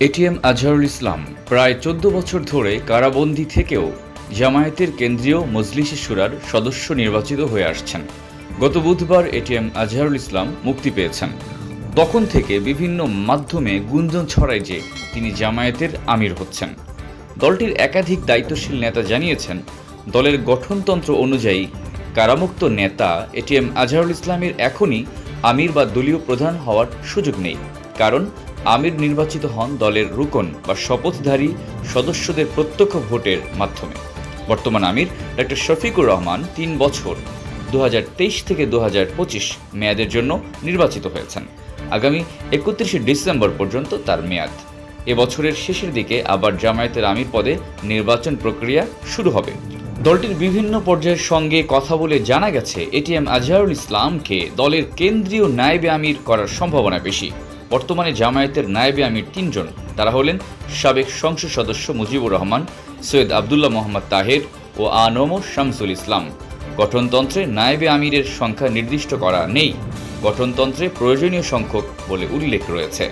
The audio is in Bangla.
এটিএম আজহারুল ইসলাম প্রায় চোদ্দ বছর ধরে কারাবন্দী থেকেও জামায়াতের কেন্দ্রীয় মজলিসে সুরার সদস্য নির্বাচিত হয়ে আসছেন। গত বুধবার এটিএম আজহারুল ইসলাম মুক্তি পেয়েছেন। তখন থেকে বিভিন্ন মাধ্যমে গুঞ্জন ছড়ায় যে তিনি জামায়াতের আমির হচ্ছেন। দলটির একাধিক দায়িত্বশীল নেতা জানিয়েছেন, দলের গঠনতন্ত্র অনুযায়ী কারামুক্ত নেতা এটিএম আজহারুল ইসলামের এখনই আমির বা দলীয় প্রধান হওয়ার সুযোগ নেই। কারণ আমির নির্বাচিত হন দলের রুকন বা শপথধারী সদস্যদের প্রত্যক্ষ ভোটের মাধ্যমে। বর্তমান আমির ডক্টর শফিকুর রহমান তিন বছর দু হাজার তেইশ থেকে দু হাজার পঁচিশ মেয়াদের জন্য নির্বাচিত হয়েছেন। আগামী একত্রিশে ডিসেম্বর পর্যন্ত তার মেয়াদ। এবছরের শেষের দিকে আবার জামায়াতের আমির পদে নির্বাচন প্রক্রিয়া শুরু হবে। দলটির বিভিন্ন পর্যায়ের সঙ্গে কথা বলে জানা গেছে, এটিএম আজহারুল ইসলামকে দলের কেন্দ্রীয় নায়েবে আমির করার সম্ভাবনা বেশি। বর্তমানে জামায়াতের নায়েবে আমির তিনজন। তারা হলেন সাবেক সংসদ সদস্য মুজিবুর রহমান, সৈয়দ আবদুল্লাহ মোহাম্মদ তাহের ও আনম শামসুল ইসলাম। গঠনতন্ত্রে নায়েবে আমিরের সংখ্যা নির্দিষ্ট করা নেই। গঠনতন্ত্রে প্রয়োজনীয় সংখ্যক বলে উল্লেখ রয়েছে।